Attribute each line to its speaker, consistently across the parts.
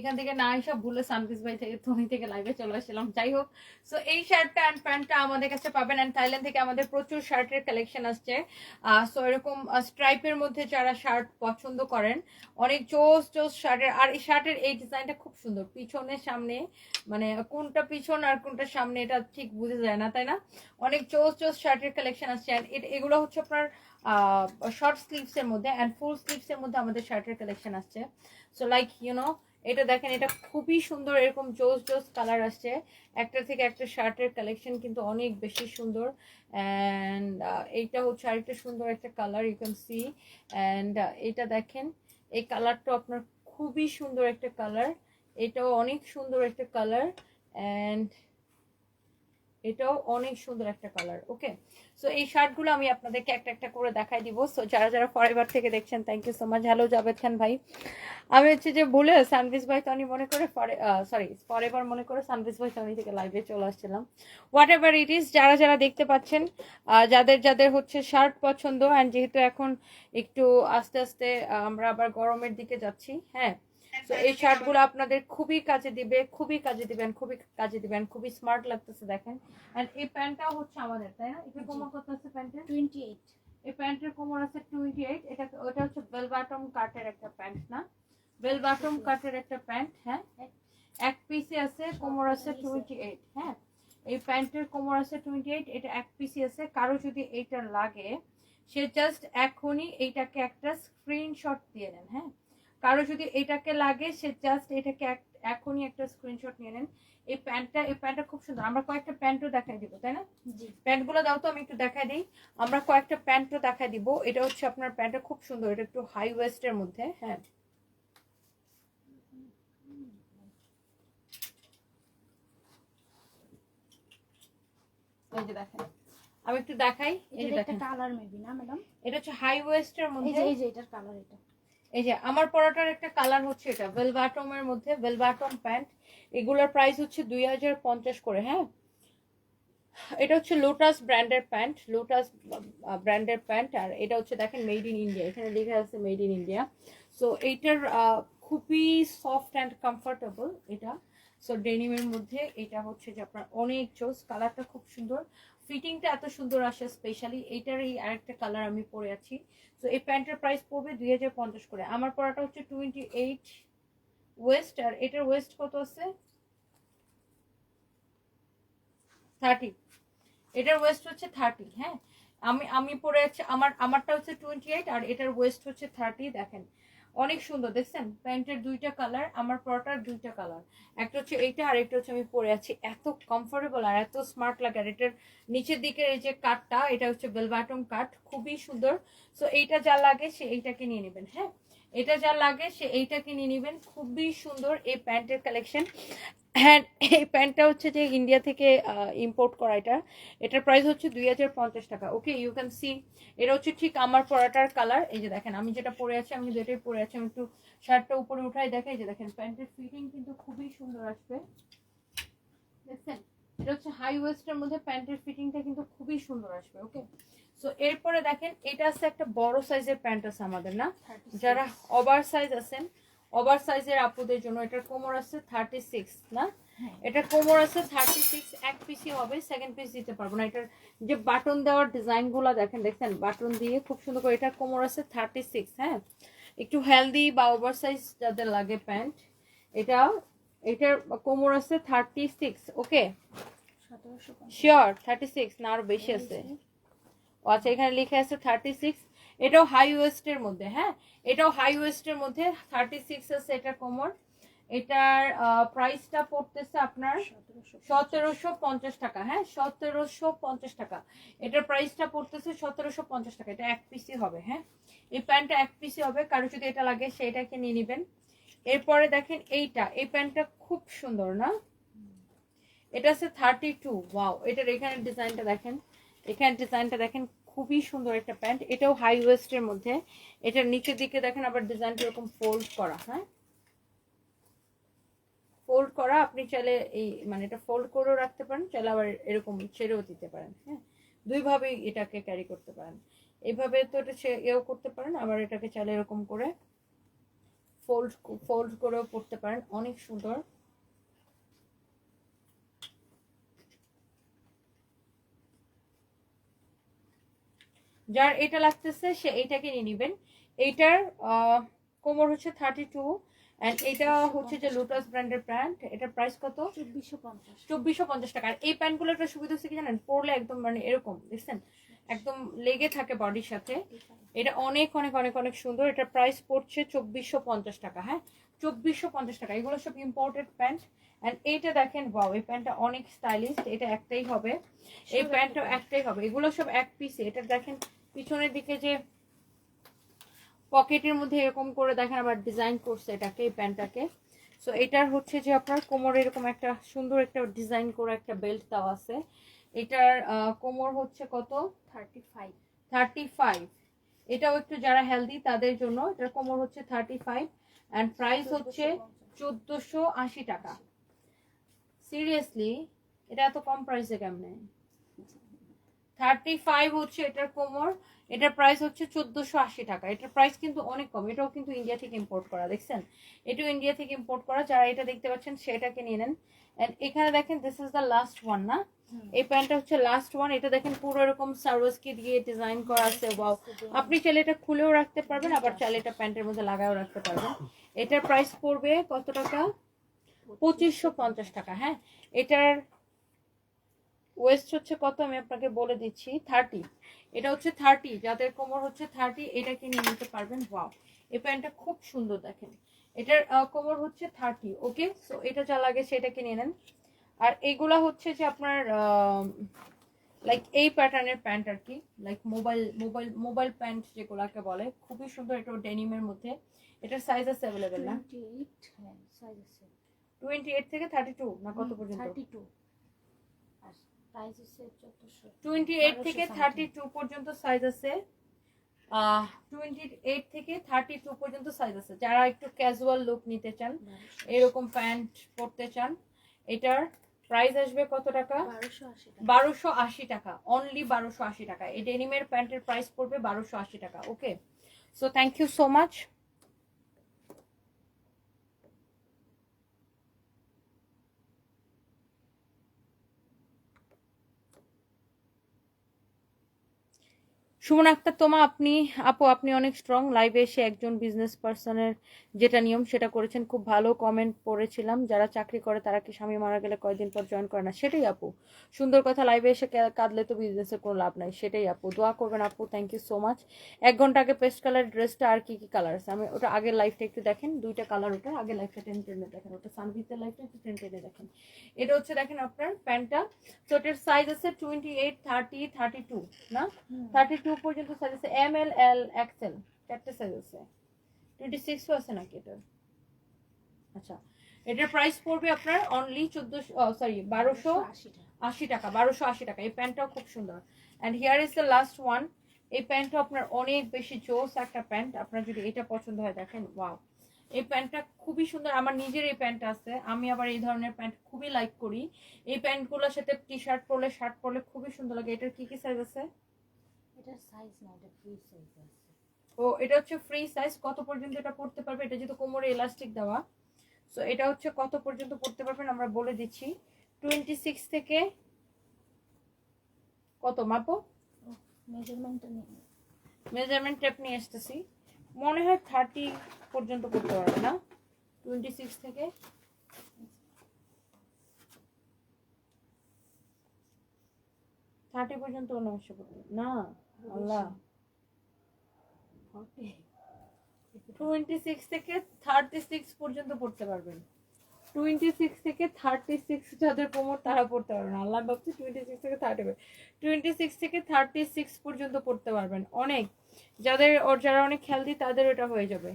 Speaker 1: এখান থেকে না এসব ভুলে সানপিস ভাই থেকে ধনী থেকে লাইভে চলে আসলাম। যাই হোক সো এই শার্টটা অ্যান্ড প্যান্টটা আমাদের কাছে পাবেন অ্যান্ড থাইল্যান্ড থেকে আমাদের প্রচুর শার্টের কালেকশন আসছে। সো এরকম স্ট্রাইপের মধ্যে যারা শার্ট পছন্দ করেন, অনেক চোস চোস শার্টের আর এই শার্টের এই ডিজাইনটা খুব সুন্দর। পিছনে, সামনে মানে কোনটা পিছন আর কোনটা সামনে এটা ঠিক বুঝে যায় না, তাই না? অনেক চোস চোস শার্টের কালেকশন আসছে। এট- এগুলো হচ্ছে আপনার শর্ট স্লিভস এর মধ্যে অ্যান্ড ফুল স্লিভস এর মধ্যে আমাদের শার্টের কালেকশন আসছে। সো লাইক ইউ নো এটা দেখেন, এটা খুবই সুন্দর এরকম জোস জোস কালার আসছে। একটা থেকে একটা শার্টের কালেকশন কিন্তু অনেক বেশি সুন্দর। অ্যান্ড এইটা হচ্ছে আরেকটা সুন্দর একটা colour you can see and এটা দেখেন, এই কালারটা আপনার খুবই সুন্দর একটা কালার এটাও অনেক সুন্দর একটা কালার অ্যান্ড এটাও অনেক সুন্দর একটা কালার ওকে সো এই শার্টগুলো আমি আপনাদেরকে একটা একটা করে দেখাই দিব। সো যারা যারা ফরেভার থেকে দেখছেন thank you so much hello Javed Khan ভাই। আমি হচ্ছে যে ভুলে সানভিস ভাই তনি মনে করে ফরে সরি ফরেভার মনে করে সানভিস ভাই তনি থেকে লাইভে চলে আসছিলাম। হোয়াট এভার ইট ইজ যারা যারা দেখতে পাচ্ছেন যাদের যাদের হচ্ছে শার্ট পছন্দ অ্যান্ড যেহেতু এখন একটু আস্তে আস্তে আমরা আবার গরমের দিকে যাচ্ছি হ্যাঁ তো এই শার্টগুলো আপনাদের খুবই কাজে দিবে খুবই কাজে দিবেন খুবই কাজে দিবেন খুবই স্মার্ট লাগতেছে দেখেন। এন্ড এই প্যান্টটাও হচ্ছে আমাদের তাই না? এটা কোমর কত আছে প্যান্টের?
Speaker 2: টোয়েন্টি এইট
Speaker 1: এই প্যান্টের কোমর আছে টোয়েন্টি এইট এটা ওটা হচ্ছে বেল বাটম কাটের একটা প্যান্ট না? বেল বাটম কাটের একটা প্যান্ট হ্যাঁ? এক পিসে আছে কোমর আছে টোয়েন্টি এইট হ্যাঁ? এই প্যান্টের কোমর আছে টোয়েন্টি এইট এটা এক পিসি আছে কারও যদি এইটা লাগে সে জাস্ট এখনই এইটাকে একটা স্ক্রিনশট দিয়ে নেন হ্যাঁ? কারও যদি এটাকে লাগে সে জাস্ট এটাকে এখনই একটা স্ক্রিনশট নিয়ে নেন। এই প্যান্টটা এই প্যান্টটা খুব সুন্দর। আমরা কয়েকটা প্যান্টও দেখাই দিব তাই না?
Speaker 2: জি।
Speaker 1: প্যান্টগুলো দাও তো আমি একটু দেখাই দিই। আমরা কয়েকটা প্যান্টও দেখাই দিব। এটা হচ্ছে আপনার প্যান্টটা খুব সুন্দর। এটা একটু হাই ওয়েস্টের মধ্যে হ্যাঁ। এই যে দেখেন। আমি একটু দেখাই। এই যে দেখেন।
Speaker 2: কালার মেবি না ম্যাডাম
Speaker 1: এটা হচ্ছে হাই ওয়েস্টের মধ্যে।
Speaker 2: এই যে এটার কালার এটা।
Speaker 1: এই যে আমার পরাটার একটা কালার হচ্ছে এটা ভেলবাটমের মধ্যে ভেলবাটম প্যান্ট এগুলোর প্রাইস হচ্ছে দুই হাজার পঞ্চাশ করে হ্যাঁ? এটা হচ্ছে লোটাস ব্র্যান্ডের প্যান্ট লোটাস ব্র্যান্ডের প্যান্ট আর এটা হচ্ছে দেখেন মেড ইন ইন্ডিয়া এখানে লেখা আছে মেড ইন ইন্ডিয়া সো এইটার খুবই সফট অ্যান্ড কমফোর্টেবল এটা। সো ডেনিমের মধ্যে এটা হচ্ছে যে আপনার অনেক জোস কালারটা খুব সুন্দর। ফিটিংটা এত সুন্দর আসে স্পেশালি এইটার এই আরেকটা কালার আমি পরে আছি। তো এই প্যান্টের প্রাইস পড়বে দুই হাজার পঞ্চাশ করে। আমার পরাটা হচ্ছে টোয়েন্টি এইট ওয়েস্ট আর এটার ওয়েস্ট কত আছে? থার্টি এটার ওয়েস্ট হচ্ছে থার্টি হ্যাঁ? আমি আমি পরে আছি, আমার, আমারটা হচ্ছে টোয়েন্টি এইট আর এটার ওয়েস্ট হচ্ছে থার্টি দেখেন। অনেক সুন্দর, দেখছেন? প্যান্টের দুইটা কালার আমার পরাটার দুইটা কালার একটা হচ্ছে এইটা আর একটা হচ্ছে আমি পরে আছি। এত কমফোর্টেবল আর এত স্মার্ট লাগে। আর এটার নিচের দিকের এই যে কাটটা এটা হচ্ছে বেলবাটম কাট খুবই সুন্দর। সো এইটা যা লাগে সে এইটাকে নিয়ে নেবেন হ্যাঁ? এটা যা লাগে, সে এইটা কিনে নেবেন। খুবই সুন্দর এই প্যান্টের কালেকশন হ্যাঁ এই প্যান্টটা হচ্ছে যে ইন্ডিয়া থেকে ইম্পোর্ট করা এটা। এটার প্রাইস হচ্ছে দুই হাজার পঞ্চাশ টাকা। ওকে ইউ ক্যান সি এটা হচ্ছে ঠিক আমার পরাটার কালার এই যে দেখেন, আমি যেটা পরে আছি, আমি এটাই পরে আছি, আমি একটু শার্টটা উপরে উঠাই দেখাই। যে দেখেন, প্যান্টের ফিটিং কিন্তু খুবই সুন্দর আসবে। দেখছেন? এটা হচ্ছে হাই ওয়েস্টের মধ্যে প্যান্টের ফিটিংটা কিন্তু খুবই সুন্দর আসবে। ওকে সো এরপরে দেখেন এটা আছে একটা বড় সাইজের প্যান্ট আছে আমাদের না? যারা ওভার সাইজ আছেন ওভার সাইজের আপুদের জন্য এটার কোমর আছে থার্টি সিক্স না?
Speaker 2: হ্যাঁ।
Speaker 1: এটার কোমর আছে থার্টি সিক্স এক পিসই হবে সেকেন্ড পিস দিতে পারব না। এটার যে বাটন দেওয়ার ডিজাইনগুলো দেখেন দেখছেন? বাটন দিয়ে খুব সুন্দর করে এটার কোমর আছে থার্টি সিক্স হ্যাঁ? একটু হেলদি বা ওভার সাইজ যাদের লাগে প্যান্ট এটা এটার কোমর আছে thirty six okay sure thirty six না আরও বেশি আছে। আচ্ছা এখানে লিখে আছে থার্টি সিক্স এটাও হাই ওয়েস্টের মধ্যে হ্যাঁ? এটাও হাই ওয়েস্টের মধ্যে থার্টি সিক্স আছে এটা কোমর এটার প্রাইসটা পড়তেছে আপনার
Speaker 2: সতেরোশো
Speaker 1: পঞ্চাশ টাকা হ্যাঁ? সতেরোশো পঞ্চাশ টাকা এটার প্রাইসটা পড়তেছে সতেরোশো পঞ্চাশ টাকা এটা এক পিসি হবে হ্যাঁ? এই প্যান্টটা এক পিসি হবে কারও যদি এটা লাগে সেইটাকে নিয়ে নেবেন। এরপরে দেখেন এইটা এই প্যান্টটা খুব সুন্দর না? এটা আছে থার্টি টু ওয়াও এটার এখানে ডিজাইনটা দেখেন। এখানে ডিজাইনটা দেখেন খুবই সুন্দর একটা প্যান্ট। এটাও হাই ওয়েস্টের মধ্যে। এটার নিচের দিকে দেখেন আবার ডিজাইনটা এরকম ফোল্ড করা হ্যাঁ? ফোল্ড করা, আপনি চাইলে এই মানে এটা ফোল্ড করেও রাখতে পারেন, চাইলে আবার এরকম ছেড়েও দিতে পারেন হ্যাঁ? দুইভাবেই এটাকে ক্যারি করতে পারেন। এইভাবে তো এটা এও করতে পারেন, আবার এটাকে চাইলে এরকম করে ফোল্ড ফোল্ড করেও পড়তে পারেন। অনেক সুন্দর। যার এটা লাগতেছে সে এইটাকে নিয়ে নেবেন। এইটার কোমর হচ্ছে থার্টি টু অ্যান্ড এটা হচ্ছে যে লোটাস ব্র্যান্ডের প্যান্ট এটার প্রাইস কত?
Speaker 2: চব্বিশশো পঞ্চাশ।
Speaker 1: চব্বিশশো পঞ্চাশ টাকা। আর এই প্যান্টগুলো একটা সুবিধা হচ্ছে কি জানেন? পরলে একদম মানে এরকম দেখছেন? একদম লেগে থাকে বডির সাথে। এটা অনেক অনেক অনেক অনেক সুন্দর। এটা প্রাইস পড়ছে চব্বিশশো পঞ্চাশ টাকা হ্যাঁ? চব্বিশশো পঞ্চাশ টাকা। এগুলো সব ইম্পোর্টেড প্যান্ট অ্যান্ড এইটা দেখেন বাও এই প্যান্টটা অনেক স্টাইলিশ এটা একটাই হবে। এই প্যান্টটা একটাই হবে। এগুলো সব এক পিসে এটা দেখেন পিছনের দিকে যে পকেটের মধ্যে এরকম করে দেখেন আবার ডিজাইন করছে এটাকে এই প্যান্টটাকে। সো এটার হচ্ছে যে আপনার কোমরে এরকম একটা সুন্দর একটা ডিজাইন করে একটা বেল্ট দেওয়া আছে। এটার কোমর হচ্ছে কত?
Speaker 2: থার্টি ফাইভ
Speaker 1: থার্টি ফাইভ এটাও একটু যারা হেলদি তাদের জন্য এটার কোমর হচ্ছে থার্টি ফাইভ অ্যান্ড প্রাইস হচ্ছে চোদ্দোশো আশি টাকা। সিরিয়াসলি এটা এত কম প্রাইসে কেমনে? থার্টি ফাইভ হচ্ছে এটার কোমর এটার প্রাইস হচ্ছে চোদ্দোশো আশি টাকা। এটার প্রাইস কিন্তু অনেক কম এটাও কিন্তু ইন্ডিয়া থেকে ইম্পোর্ট করা দেখছেন? এটাও ইন্ডিয়া থেকে ইম্পোর্ট করা যারা এটা দেখতে পাচ্ছেন সেটাকে নিয়ে নেন। এখানে দেখেন this is the last one না? এই প্যান্টটা হচ্ছে লাস্ট ওয়ান এটা দেখেন পুরো এরকম সার্ভাসকে দিয়ে ডিজাইন করা আছে ওয়াও আপনি চাইলে এটা খুলেও রাখতে পারবেন আবার চাইলে এটা প্যান্টের মধ্যে লাগায়ও রাখতে পারবেন। এটার প্রাইস পড়বে কত টাকা? পঁচিশশো পঞ্চাশ টাকা হ্যাঁ? এটার ওয়েস্ট হচ্ছে কত? আমি আপনাকে বলে দিচ্ছি থার্টি এটা হচ্ছে থার্টি যাদের কোমর হচ্ছে থার্টি এটা কিনে নিতে পারবেন ওয়াও এই প্যান্টটা খুব সুন্দর দেখেন। এটার কোমর হচ্ছে থার্টি ওকে সো এটা যা লাগে সেটা কিনে নেন। আর এগুলা হচ্ছে যে আপনার লাইক এই প্যাটার্নের প্যান্ট আর কি like mobile mobile mobile pant যেগুলাকে বলে খুবই সুন্দর এটা ডেনিমের মধ্যে। এটার সাইজ আছে অ্যাভেলেবেল না?
Speaker 2: টোয়েন্টি এইট হ্যাঁ
Speaker 1: এইট থেকে থার্টি টু না কত পর্যন্ত?
Speaker 2: থার্টি টু প্রাইস হচ্ছে চোদ্দোশো।
Speaker 1: টোয়েন্টি এইট থেকে থার্টি টু পর্যন্ত সাইজ আছে। টোয়েন্টি এইট থেকে থার্টি টু পর্যন্ত সাইজ আছে। যারা একটু ক্যাজুয়াল লুক নিতে চান এরকম প্যান্ট পরতে চান এটার প্রাইস আসবে কত টাকা?
Speaker 2: বারোশো আশি টাকা।
Speaker 1: বারোশো আশি টাকা। অনলি বারোশো আশি টাকা। এই ডেনিমের প্যান্টের প্রাইস পড়বে বারোশো আশি টাকা okay so thank you so much Suman Akter তোমা আপনি আপু আপনি অনেক স্ট্রং লাইভে এসে একজন বিজনেস পার্সনের যেটা নিয়ম সেটা করেছেন খুব ভালো কমেন্ট পড়েছিলাম। যারা চাকরি করে তারা কি স্বামী মারা গেলে কয়দিন পর জয়েন করে না? সেটাই আপু। সুন্দর কথা লাইভে এসে কাঁদলে তো বিজনেসের কোনো লাভ নাই। সেটাই আপু। দোয়া করবেন আপু থ্যাংক ইউ সো মাচ এক ঘণ্টা আগে পেস্ট কালার ড্রেসটা আর কি কি কালার আছে? আমি ওটা আগের লাইফটা একটু দেখেন দুইটা কালার ওটা আগের লাইফটা টেন টেনে দেখেন। ওটা সানভিতের লাইফটা একটু টেন টেনে দেখেন। এটা হচ্ছে দেখেন আপনার প্যান্টটা তো এটার সাইজ আছে twenty eight thirty thirty two না? থার্টি টু পর্যন্ত সাইজ আছে এম এল এল এক্সেল চারটে সাইজ আছে টোয়েন্টি সিক্সও আছে নাকি এটার? আচ্ছা এটার প্রাইস পড়বে আপনার অনলি চোদ্দোশো সরি বারোশো
Speaker 2: আশি টাকা।
Speaker 1: আশি টাকা বারোশো আশি টাকা। এই প্যান্টটাও খুব সুন্দর। And here is the last one এই প্যান্টটা আপনার অনেক বেশি জোস একটা প্যান্ট আপনার যদি এটা পছন্দ হয় দেখেন ওয়াও এই প্যান্টটা খুবই সুন্দর। আমার নিজের এই প্যান্ট আছে। আমি আবার এই ধরনের প্যান্ট খুবই লাইক করি। এই প্যান্টগুলোর সাথে টি শার্ট পরলে শার্ট পরলে খুবই সুন্দর লাগে। এটার কি কি সাইজ আছে?
Speaker 2: এটার সাইজ না এটা ফ্রি সাইজ আছে।
Speaker 1: ও এটা হচ্ছে ফ্রি সাইজ কত পর্যন্ত এটা পড়তে পারবে? এটা যেহেতু কোমরে এলাস্টিক দেওয়া সো এটা হচ্ছে কত পর্যন্ত পড়তে পারবেন আমরা বলে দিচ্ছি। টোয়েন্টি সিক্স থেকে কত মাপো?
Speaker 2: মেজারমেন্টটা নিয়ে
Speaker 1: মেজারমেন্ট টেপ নিয়ে আসতেছি। মনে হয় থার্টি পর্যন্ত করতে পারবে না। টোয়েন্টি সিক্স থেকে থার্টি পর্যন্ত অনাবশ্য করতে না। আল্লাহ। টোয়েন্টি সিক্স থেকে থার্টি সিক্স পর্যন্ত পড়তে পারবেন। টোয়েন্টি সিক্স থেকে থার্টি সিক্স যাদের তারা পড়তে পারবেন। আল্লাহ টোয়েন্টি সিক্স থেকে টোয়েন্টি সিক্স থেকে থার্টি সিক্স পর্যন্ত পড়তে পারবেন। অনেক। যাদের ওর যারা অনেক হেলদি তাদের ওটা হয়ে যাবে।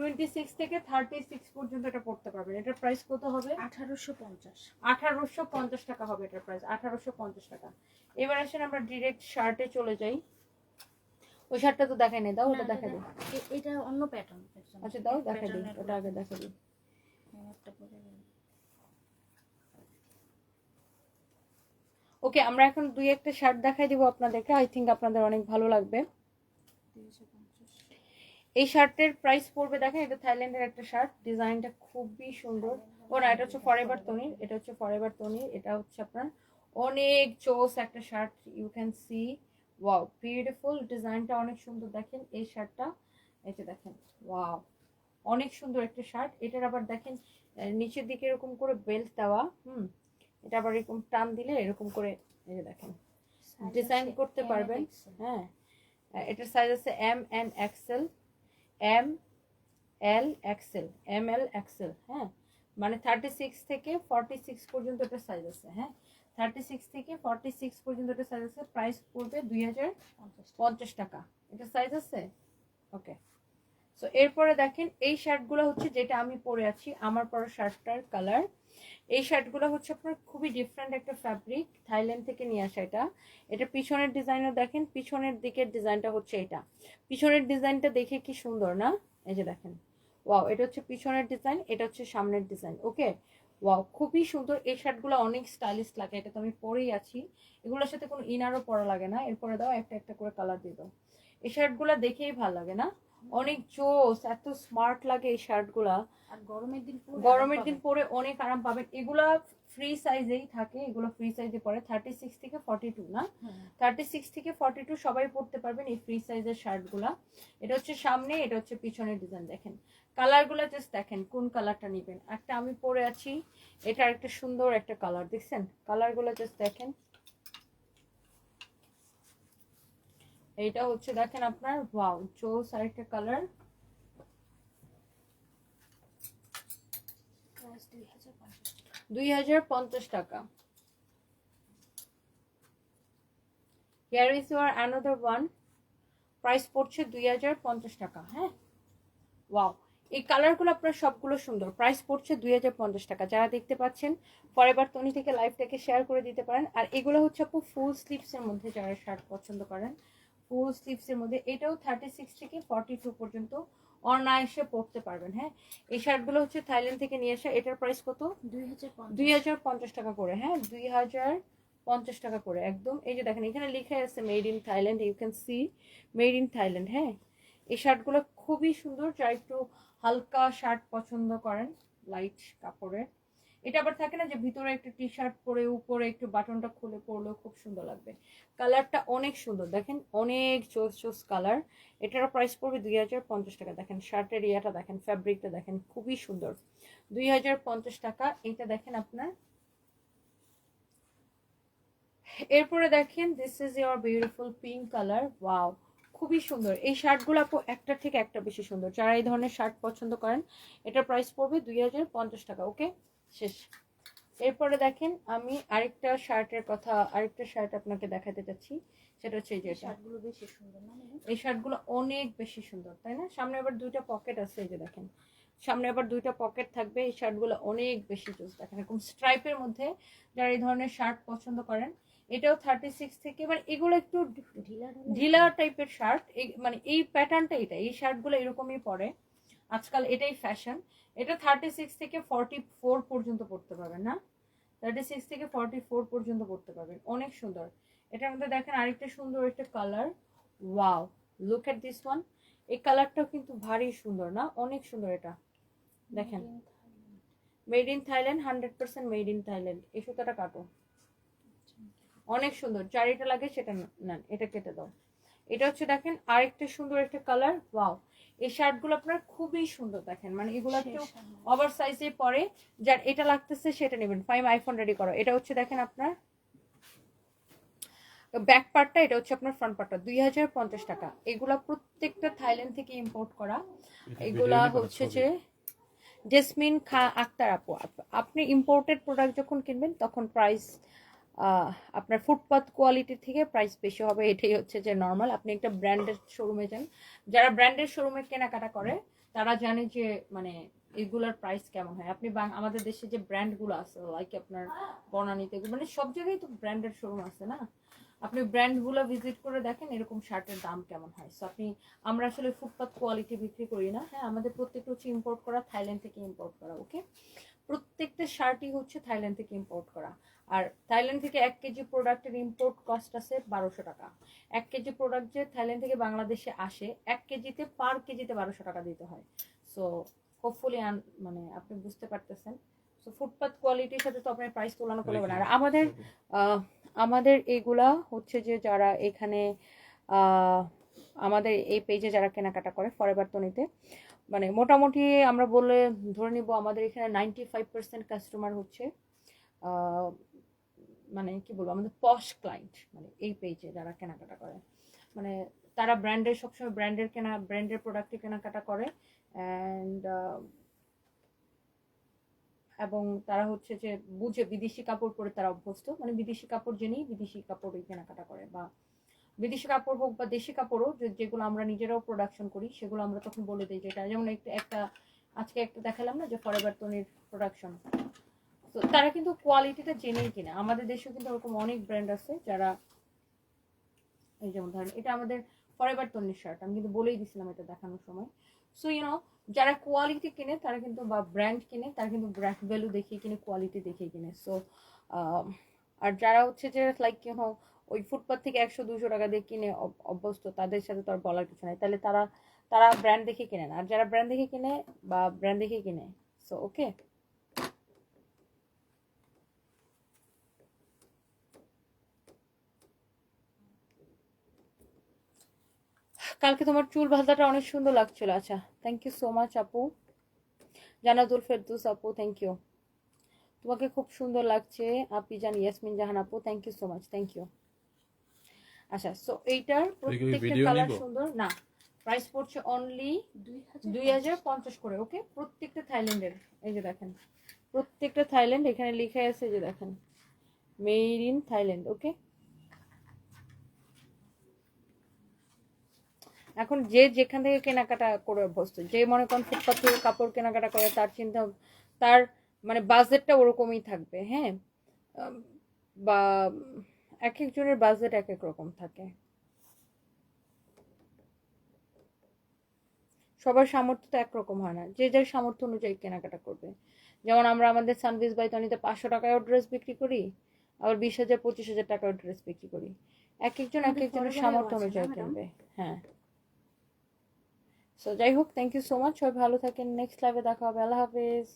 Speaker 1: টোয়েন্টি সিক্স থেকে থার্টি সিক্স পর্যন্ত এটা পড়তে পারবেন। এটার প্রাইস কত হবে?
Speaker 2: আঠারোশো পঞ্চাশ।
Speaker 1: আঠারোশো পঞ্চাশ টাকা হবে এটার প্রাইস আঠারোশো পঞ্চাশ টাকা। এবার আসেন আমরা ডিরেক্ট শার্টে চলে যাই। ওই শার্টটা তো দেখাই নাই দাও ওটা দেখা দিই
Speaker 2: এটা অন্য প্যাটার্ন
Speaker 1: আচ্ছা দাও দেখা দিই ওটা আগে দেখা দিই ওকে আমরা এখন দুই একটা শার্ট দেখাই দিব আপনাদেরকে। আই থিঙ্ক আপনাদের অনেক ভালো লাগবে। এই শার্টের প্রাইস পড়বে দেখেন এটা থাইল্যান্ডের একটা শার্ট ডিজাইনটা খুবই সুন্দর। ও না এটা হচ্ছে ফরএভার তনির এটা হচ্ছে ফরএভার তনির এটা হচ্ছে আপনার অনেক চোস একটা shirt you can see wow beautiful ডিজাইনটা অনেক সুন্দর দেখেন এই শার্টটা এই যে দেখেন ওয়াও অনেক সুন্দর একটা শার্ট এটার আবার দেখেন নিচের দিকে এরকম করে বেল্ট দেওয়া হুম এটা আবার এরকম টান দিলে এরকম করে এই যে দেখেন ডিজাইন করতে পারবেন হ্যাঁ এটার সাইজ আছে M N XL M L XL M L XL হ্যাঁ? মানে থার্টি সিক্স থেকে ফর্টি সিক্স পর্যন্ত এটা সাইজ আছে হ্যাঁ? থার্টি সিক্স থেকে ফর্টি সিক্স পর্যন্ত এটা সাইজ আছে প্রাইস পড়বে দুই হাজার পঞ্চাশ টাকা। এটা সাইজ আছে? ওকে সো এরপরে দেখেন এই শার্টগুলো হচ্ছে যেটা আমি পরে আছি, আমার পরা শার্টটার কালার এই শার্টগুলো হচ্ছে আপনার খুবই ডিফারেন্ট একটা ফ্যাব্রিক থাইল্যান্ড থেকে নিয়ে আসা এটা। এটা পিছনের ডিজাইনও দেখেন, পিছনের দিকের ডিজাইনটা হচ্ছে এটা। পিছনের ডিজাইনটা দেখে কি সুন্দর না? এই যে দেখেন। ওয়াও এটা হচ্ছে পিছনের ডিজাইন, এটা হচ্ছে সামনের ডিজাইন ওকে ওয়াও খুবই সুন্দর। এই শার্টগুলো অনেক স্টাইলিশ লাগে, এটা তো আমি পরেই আছি। এগুলোর সাথে কোনো ইনারও পরা লাগে না, এরপরে দাও একটা একটা করে কালার দিয়ে দাও। এই শার্টগুলো দেখেই ভালো লাগে না? অনেক জোস এত স্মার্ট লাগে এই শার্টগুলা
Speaker 2: আর গরমের দিন
Speaker 1: গরমের দিন পরে অনেক আরাম পাবেন। এগুলা ফ্রি সাইজেই থাকে এগুলো ফ্রি সাইজে পরে থার্টি সিক্স থেকে ফর্টি টু না। থার্টি সিক্স থেকে ফর্টি টু সবাই পড়তে পারবেন এই ফ্রি সাইজের শার্টগুলা এটা হচ্ছে সামনে এটা হচ্ছে পিছনের ডিজাইন দেখেন। কালারগুলো জাস্ট দেখেন কোন কালারটা নেবেন। একটা আমি পরে আছি এটা একটা সুন্দর একটা কালার দেখছেন? কালার কালারগুলো জাস্ট দেখেন। এইটা হচ্ছে দেখেন আপনার ওয়াও জোস আরেকটা কালার
Speaker 2: দুই হাজার পঞ্চাশ টাকা।
Speaker 1: হিয়ার ইজ ওয়ান প্রাইস পড়ছে দুই হাজার পঞ্চাশ টাকা হ্যাঁ? ওয়াও এই কালারগুলো আপনার সবগুলো সুন্দর। প্রাইস পড়ছে দুই হাজার পঞ্চাশ টাকা। যারা দেখতে পাচ্ছেন পরের তনি থেকে লাইভটাকে শেয়ার করে দিতে পারেন। আর এগুলো হচ্ছে আপু ফুল স্লিভসের মধ্যে যারা শার্ট পছন্দ করেন ফুল স্লিভসের মধ্যে এটাও থার্টি সিক্স থেকে ফর্টি টু পর্যন্ত অনায়াসে পড়তে পারবেন হ্যাঁ? এই শার্টগুলো হচ্ছে থাইল্যান্ড থেকে নিয়ে আসা এটার প্রাইস কত?
Speaker 2: দুই হাজার পঞ্চাশ।
Speaker 1: দুই হাজার পঞ্চাশ টাকা করে হ্যাঁ? দুই হাজার পঞ্চাশ টাকা করে একদম। এই যে দেখেন এখানে লিখে আছে made in Thailand you can see made in Thailand হ্যাঁ? এই শার্টগুলো খুবই সুন্দর যারা একটু হালকা শার্ট পছন্দ করেন লাইট কাপড়ের এটা আবার থাকে না যে ভিতরে একটা টি শার্ট পরে উপরে একটু বাটনটা খুলে পরলেও খুব সুন্দর লাগবে। কালারটা অনেক সুন্দর। দেখেন অনেক চোস চোস কালার এটার প্রাইস পড়বে দুই হাজার পঞ্চাশ টাকা। দেখেন শার্টের ইয়াটা দেখেন ফ্যাব্রিকটা দেখেন, খুবই সুন্দর। দুই হাজার পঞ্চাশ টাকা। এটা দেখেন আপনার। এরপরে দেখেন this is your beautiful pink colour wow খুবই সুন্দর। এই শার্টগুলো আপু একটার থেকে একটা বেশি সুন্দর। যারা এই ধরনের শার্ট পছন্দ করেন, এটার প্রাইস পড়বে দুই হাজার পঞ্চাশ টাকা ওকে শেষ। এরপরে দেখেন আমি আরেকটা শার্টের কথা আরেকটা শার্ট আপনাকে দেখাতে চাচ্ছি। সেটা হচ্ছে এই যে
Speaker 2: শার্টগুলো বেশি সুন্দর না
Speaker 1: এই শার্টগুলো অনেক বেশি সুন্দর তাই না? সামনে আবার দুইটা পকেট আছে এই যে দেখেন। সামনে আবার দুইটা পকেট থাকবে এই শার্টগুলো অনেক বেশি জোস দেখেন। এরকম স্ট্রাইপের মধ্যে যারা এই ধরনের শার্ট পছন্দ করেন এটাও থার্টি সিক্স থেকে এবার এগুলো একটু
Speaker 2: ঢিলা
Speaker 1: ঢিলা টাইপের শার্ট মানে এই প্যাটার্নটা এটা এই শার্টগুলো এরকমই পরে। আজকাল এটাই ফ্যাশন এটা থার্টি সিক্স থেকে ফর্টি ফোর পর্যন্ত পড়তে পারবেন না। থার্টি সিক্স থেকে ফর্টি ফোর পর্যন্ত পড়তে পারবেন। অনেক সুন্দর। এটার মধ্যে দেখেন আরেকটা সুন্দর একটা colour wow look at this one এই কালারটাও কিন্তু ভারী সুন্দর না? অনেক সুন্দর এটা। দেখেন। Made in Thailand hundred percent made in Thailand এই সুতাটা কাটো। অনেক সুন্দর। যার এটা লাগে সেটা নেন। এটা কেটে দাও। এটা হচ্ছে দেখেন আরেকটা সুন্দর একটা কালার ওয়াও এই শার্টগুলো আপনার খুবই সুন্দর দেখেন। মানে এগুলো একটু ওভার সাইজে পরে যার এটা লাগতেছে সেটা নেবেন। ফাইম আইফোন রেডি করো। এটা হচ্ছে দেখেন আপনার ব্যাক পার্টটা এটা হচ্ছে আপনার ফ্রন্ট পার্টটা দুই হাজার পঞ্চাশ টাকা। এগুলা প্রত্যেকটা থাইল্যান্ড থেকে ইম্পোর্ট করা। এগুলা হচ্ছে যে জেসমিন খা আক্তার আপু আপনি ইম্পোর্টেড প্রোডাক্ট যখন কিনবেন তখন প্রাইস আপনার ফুটপাথ কোয়ালিটি থেকে প্রাইস বেশি হবে, এটাই হচ্ছে যে নর্মাল আপনি একটা ব্র্যান্ডের শোরুমে যান, যারা ব্র্যান্ডের শোরুমে কেনাকাটা করে, তারা জানে যে মানে এগুলার প্রাইস কেমন হয়। আপনি আমাদের দেশে যে ব্র্যান্ডগুলো আছে লাইক আপনার বনানীতে মানে সব জায়গায় তো ব্র্যান্ডের শোরুম আছে না? আপনি ব্র্যান্ডগুলো ভিজিট করে দেখেন, এরকম শার্টের দাম কেমন হয়। সো আপনি আমরা আসলে ফুটপাথ কোয়ালিটি বিক্রি করি না। হ্যাঁ আমাদের প্রত্যেকটা হচ্ছে ইম্পোর্ট করা থাইল্যান্ড থেকে ইম্পোর্ট করা ওকে প্রত্যেকটা শার্টই হচ্ছে থাইল্যান্ড থেকে ইম্পোর্ট করা। আর থাইল্যান্ড থেকে এক কেজি প্রোডাক্টের ইম্পোর্ট কস্ট আছে বারোশো টাকা। এক কেজি প্রোডাক্ট যে থাইল্যান্ড থেকে বাংলাদেশে আসে এক কেজিতে পার কেজিতে বারোশো টাকা দিতে হয়। সো হোপফুলি মানে আপনি বুঝতে পারতেছেন। সো ফুটপাথ কোয়ালিটির সাথে তো আপনার প্রাইস তুলনা করলে না। আর আমাদের আমাদের এইগুলা হচ্ছে যে যারা এখানে আমাদের এই পেজে যারা কেনাকাটা করে ফরেভার তনিতে মানে মোটামুটি আমরা বলে ধরে নিব আমাদের এখানে নাইনটি ফাইভ পার্সেন্ট কাস্টমার হচ্ছে মানে কি বলব, আমাদের পশ ক্লায়েন্ট মানে এই পেজে যারা কেনাকাটা করে। মানে তারা ব্র্যান্ডের সবসময় ব্র্যান্ডের কেনা ব্র্যান্ডের প্রোডাক্টে কেনাকাটা করে অ্যান্ড এবং তারা হচ্ছে যে বুঝে বিদেশি কাপড় পরে তারা অভ্যস্ত। মানে বিদেশি কাপড় জেনেই বিদেশি কাপড়ই কেনাকাটা করে বা বিদেশি কাপড় হোক বা দেশি কাপড়ও যেগুলো আমরা নিজেরাও প্রোডাকশন করি, সেগুলো আমরা তখন বলে দিই যেটা। যেমন একটা একটা, আজকে একটা দেখালাম না যে ফরেভার তনির প্রোডাকশন তো তারা কিন্তু কোয়ালিটিটা জেনেই কিনা। আমাদের দেশেও কিন্তু ওরকম অনেক ব্র্যান্ড আছে যারা, এই যেমন ধরেন, এটা আমাদের ফরেভার তনির শার্ট আমি কিন্তু বলেই দিছিলাম এটা দেখানোর সময়। সো ইউনো যারা কোয়ালিটি কিনে, তারা কিন্তু, বা ব্র্যান্ড কিনে, তারা কিন্তু ব্র্যান্ড ভ্যালু দেখিয়ে কিনে কোয়ালিটি দেখিয়ে কিনে। সো আর যারা হচ্ছে যে লাইক ইউনো ওই ফুটপাথ থেকে একশো, দুশো টাকা দিয়ে কিনে অভ- অভ্যস্ত, তাদের সাথে তো আর বলার কিছু নাই। তাহলে তারা তারা ব্র্যান্ড দেখে কিনে না। আর যারা ব্র্যান্ড দেখে কিনে বা ব্র্যান্ড দেখে কিনে সো ওকে কালকে তোমার চুল ভাজাটা অনেক সুন্দর লাগছিল। আচ্ছা থ্যাংক ইউ সো মাচ আপু। জানাতুল ফেরদুস আপু থ্যাংক ইউ তোমাকে খুব সুন্দর লাগছে। আপনি জান, ইয়াসমিন জাহান আপু thank you so much thank you আচ্ছা সো এইটার প্রত্যেকটা কালার সুন্দর? না প্রাইস পড়ছে অনলি
Speaker 2: দুই হাজার
Speaker 1: পঞ্চাশ করে ওকে প্রত্যেকটা থাইল্যান্ডের এই যে দেখেন প্রত্যেকটা থাইল্যান্ড এখানে লিখে আছে যে দেখেন মেড ইন থাইল্যান্ড ওকে এখন যে যেখান থেকে কেনাকাটা করে অভ্যস্ত যে মনে করেন ফুটপাথ থেকে কাপড় কেনাকাটা করে তার চিন্তা তার মানে বাজেটটা ওরকমই থাকবে হ্যাঁ? বা এক একজনের বাজেট এক এক রকম থাকে। সবার সামর্থ্য তো একরকম হয় না। যে যার সামর্থ্য অনুযায়ী কেনাকাটা করবে। যেমন আমরা আমাদের সানভিস বাইতনিতে পাঁচশো টাকায়ও ড্রেস বিক্রি করি আবার বিশ হাজার পঁচিশ হাজার টাকাও ড্রেস বিক্রি করি। এক একজন এক একজনের সামর্থ্য অনুযায়ী? কিনবে। হ্যাঁ। সো যাই হোক থ্যাংক ইউ সো মাচ সবাই ভালো থাকেন। নেক্সট লাইভে দেখা হবে। আল্লাহ হাফেজ।